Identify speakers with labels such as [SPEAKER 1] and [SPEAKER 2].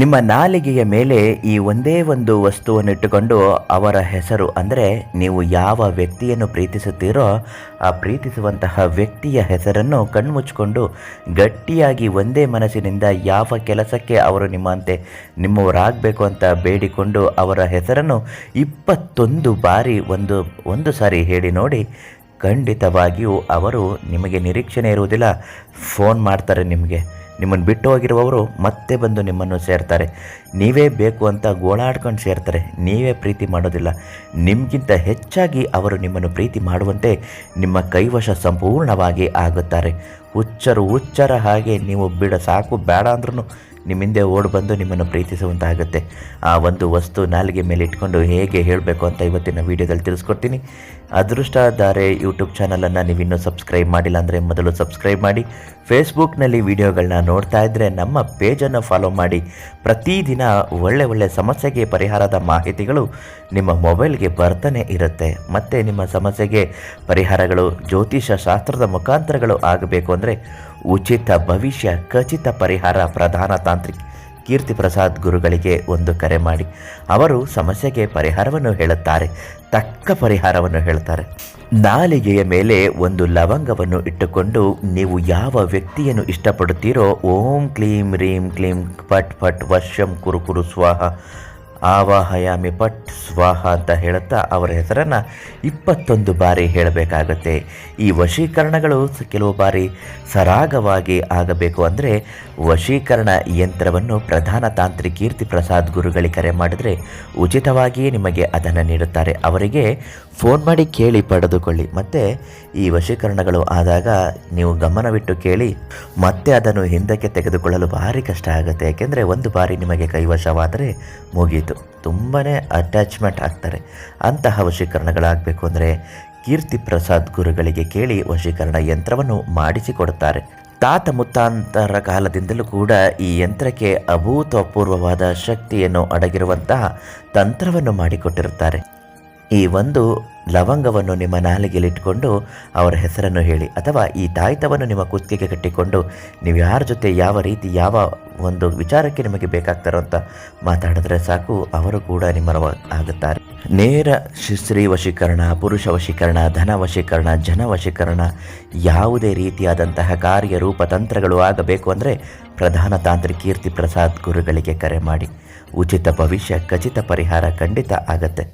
[SPEAKER 1] ನಿಮ್ಮ ನಾಲಿಗೆಯ ಮೇಲೆ ಈ ಒಂದೇ ಒಂದು ವಸ್ತುವನ್ನು ಇಟ್ಟುಕೊಂಡು ಅವರ ಹೆಸರು ಅಂದರೆ ನೀವು ಯಾವ ವ್ಯಕ್ತಿಯನ್ನು ಪ್ರೀತಿಸುತ್ತೀರೋ ಆ ಪ್ರೀತಿಸುವಂತಹ ವ್ಯಕ್ತಿಯ ಹೆಸರನ್ನು ಕಣ್ಮುಚ್ಚಿಕೊಂಡು ಗಟ್ಟಿಯಾಗಿ ಒಂದೇ ಮನಸ್ಸಿನಿಂದ ಯಾವ ಕೆಲಸಕ್ಕೆ ಅವರು ನಿಮ್ಮಂತೆ ನಿಮ್ಮವರಾಗಬೇಕು ಅಂತ ಬೇಡಿಕೊಂಡು ಅವರ ಹೆಸರನ್ನು ಇಪ್ಪತ್ತೊಂದು ಬಾರಿ ಒಂದು ಒಂದು ಸಾರಿ ಹೇಳಿ ನೋಡಿ, ಖಂಡಿತವಾಗಿಯೂ ಅವರು ನಿಮಗೆ ನಿರೀಕ್ಷಣೆ ಇರುವುದಿಲ್ಲ. ಫೋನ್ ಮಾಡ್ತಾರೆ ನಿಮಗೆ. ನಿಮ್ಮನ್ನು ಬಿಟ್ಟು ಹೋಗಿರುವವರು ಮತ್ತೆ ಬಂದು ನಿಮ್ಮನ್ನು ಸೇರ್ತಾರೆ. ನೀವೇ ಬೇಕು ಅಂತ ಗೋಳಾಡ್ಕೊಂಡು ಸೇರ್ತಾರೆ. ನೀವೇ ಪ್ರೀತಿ ಮಾಡೋದಿಲ್ಲ. ನಿಮಗಿಂತ ಹೆಚ್ಚಾಗಿ ಅವರು ನಿಮ್ಮನ್ನು ಪ್ರೀತಿ ಮಾಡುವಂತೆ ನಿಮ್ಮ ಕೈವಶ ಸಂಪೂರ್ಣವಾಗಿ ಆಗುತ್ತಾರೆ. ಹುಚ್ಚರು ಹುಚ್ಚರ ಹಾಗೆ ನೀವು ಬಿಡ, ಸಾಕು, ಬೇಡ ಅಂದ್ರೂ ನಿಮ್ಮಿಂದೆ ಓಡ್ ಬಂದು ನಿಮ್ಮನ್ನು ಪ್ರೀತಿಸುವಂತಾಗುತ್ತೆ. ಆ ಒಂದು ವಸ್ತು ನಾಲಿಗೆ ಮೇಲೆ ಇಟ್ಕೊಂಡು ಹೇಗೆ ಹೇಳಬೇಕು ಅಂತ ಇವತ್ತಿನ ವೀಡಿಯೋದಲ್ಲಿ ತಿಳಿಸ್ಕೊಡ್ತೀನಿ. ಅದೃಷ್ಟಧಾರೆ ಯೂಟ್ಯೂಬ್ ಚಾನಲನ್ನು ನೀವಿನ್ನೂ ಸಬ್ಸ್ಕ್ರೈಬ್ ಮಾಡಿಲ್ಲ ಅಂದರೆ ಮೊದಲು ಸಬ್ಸ್ಕ್ರೈಬ್ ಮಾಡಿ. ಫೇಸ್ಬುಕ್ನಲ್ಲಿ ವಿಡಿಯೋಗಳನ್ನ ನೋಡ್ತಾ ಇದ್ದರೆ ನಮ್ಮ ಪೇಜನ್ನು ಫಾಲೋ ಮಾಡಿ. ಪ್ರತಿದಿನ ಒಳ್ಳೆ ಒಳ್ಳೆ ಸಮಸ್ಯೆಗೆ ಪರಿಹಾರದ ಮಾಹಿತಿಗಳು ನಿಮ್ಮ ಮೊಬೈಲ್ಗೆ ಬರ್ತಾನೆ ಇರುತ್ತೆ. ಮತ್ತು ನಿಮ್ಮ ಸಮಸ್ಯೆಗೆ ಪರಿಹಾರಗಳು ಜ್ಯೋತಿಷ ಶಾಸ್ತ್ರದ ಮುಖಾಂತರಗಳು ಆಗಬೇಕು ಅಂದರೆ ಉಚಿತ ಭವಿಷ್ಯ, ಖಚಿತ ಪರಿಹಾರ ಪ್ರಧಾನ ತಾಂತ್ರಿಕ ಕೀರ್ತಿ ಪ್ರಸಾದ್ ಗುರುಗಳಿಗೆ ಒಂದು ಕರೆ ಮಾಡಿ. ಅವರು ಸಮಸ್ಯೆಗೆ ಪರಿಹಾರವನ್ನು ಹೇಳುತ್ತಾರೆ, ತಕ್ಕ ಪರಿಹಾರವನ್ನು ಹೇಳ್ತಾರೆ ನಾಲಿಗೆಯ ಮೇಲೆ ಒಂದು ಲವಂಗವನ್ನು ಇಟ್ಟುಕೊಂಡು ನೀವು ಯಾವ ವ್ಯಕ್ತಿಯನ್ನು ಇಷ್ಟಪಡುತ್ತೀರೋ, ಓಂ ಕ್ಲೀಂ ರೀಂ ಕ್ಲೀಂ, ಪಟ್ ಪಟ್ ವರ್ಷಂ ಕುರುಕುರು ಕುರು ಸ್ವಾಹ ಆವಾಹಯಾಮಿ ಪಟ್ ಸ್ವಾಹ ಅಂತ ಹೇಳುತ್ತಾ ಅವರ ಹೆಸರನ್ನು ಇಪ್ಪತ್ತೊಂದು ಬಾರಿ ಹೇಳಬೇಕಾಗತ್ತೆ. ಈ ವಶೀಕರಣಗಳು ಕೆಲವು ಬಾರಿ ಸರಾಗವಾಗಿ ಆಗಬೇಕು ಅಂದರೆ ವಶೀಕರಣ ಯಂತ್ರವನ್ನು ಪ್ರಧಾನ ತಾಂತ್ರಿ ಕೀರ್ತಿ ಪ್ರಸಾದ್ ಗುರುಗಳಿಗೆ ಕರೆ ಮಾಡಿದರೆ ಉಚಿತವಾಗಿಯೇ ನಿಮಗೆ ಅದನ್ನು ನೀಡುತ್ತಾರೆ. ಅವರಿಗೆ ಫೋನ್ ಮಾಡಿ ಕೇಳಿ ಪಡೆದುಕೊಳ್ಳಿ. ಮತ್ತು ಈ ವಶೀಕರಣಗಳು ಆದಾಗ ನೀವು ಗಮನವಿಟ್ಟು ಕೇಳಿ, ಮತ್ತೆ ಅದನ್ನು ಹಿಂದಕ್ಕೆ ತೆಗೆದುಕೊಳ್ಳಲು ಭಾರಿ ಕಷ್ಟ ಆಗುತ್ತೆ. ಯಾಕೆಂದರೆ ಒಂದು ಬಾರಿ ನಿಮಗೆ ಕೈವಶವಾದರೆ ಮುಗೀತು. ತುಂಬಾ ಅಟ್ಯಾಚ್ಮೆಂಟ್ ಆಗ್ತಾರೆ. ಅಂತಹ ವಶೀಕರಣಗಳಾಗಬೇಕು ಅಂದರೆ ಕೀರ್ತಿ ಪ್ರಸಾದ್ ಗುರುಗಳಿಗೆ ಕೇಳಿ ವಶೀಕರಣ ಯಂತ್ರವನ್ನು ಮಾಡಿಸಿಕೊಡುತ್ತಾರೆ. ತಾತ ಮುತ್ತಾಂತರ ಕಾಲದಿಂದಲೂ ಕೂಡ ಈ ಯಂತ್ರಕ್ಕೆ ಅಭೂತಪೂರ್ವವಾದ ಶಕ್ತಿಯನ್ನು ಅಡಗಿರುವಂತಹ ತಂತ್ರವನ್ನು ಮಾಡಿಕೊಟ್ಟಿರುತ್ತಾರೆ. ಈ ಒಂದು ಲವಂಗವನ್ನು ನಿಮ್ಮ ನಾಲಿಗೆಯಲ್ಲಿಟ್ಟುಕೊಂಡು ಅವರ ಹೆಸರನ್ನು ಹೇಳಿ ಅಥವಾ ಈ ತಾಯ್ತವನ್ನು ನಿಮ್ಮ ಕುತ್ತಿಗೆ ಕಟ್ಟಿಕೊಂಡು ನೀವು ಯಾರ ಜೊತೆ ಯಾವ ರೀತಿ ಯಾವ ಒಂದು ವಿಚಾರಕ್ಕೆ ನಿಮಗೆ ಬೇಕಾಗ್ತಾರೋ ಅಂತ ಮಾತಾಡಿದ್ರೆ ಸಾಕು, ಅವರು ಕೂಡ ನಿಮ್ಮ ಆಗುತ್ತಾರೆ. ನೇರ ಸ್ತ್ರೀ ವಶೀಕರಣ, ಪುರುಷ ವಶೀಕರಣ, ಧನ ವಶೀಕರಣ, ಜನ ವಶೀಕರಣ ಯಾವುದೇ ರೀತಿಯಾದಂತಹ ಕಾರ್ಯ ರೂಪ ತಂತ್ರಗಳು ಆಗಬೇಕು ಅಂದರೆ ಪ್ರಧಾನ ತಾಂತ್ರಿಕ ಕೀರ್ತಿ ಪ್ರಸಾದ್ ಗುರುಗಳಿಗೆ ಕರೆ ಮಾಡಿ. ಉಚಿತ ಭವಿಷ್ಯ, ಖಚಿತ ಪರಿಹಾರ ಖಂಡಿತ ಆಗತ್ತೆ.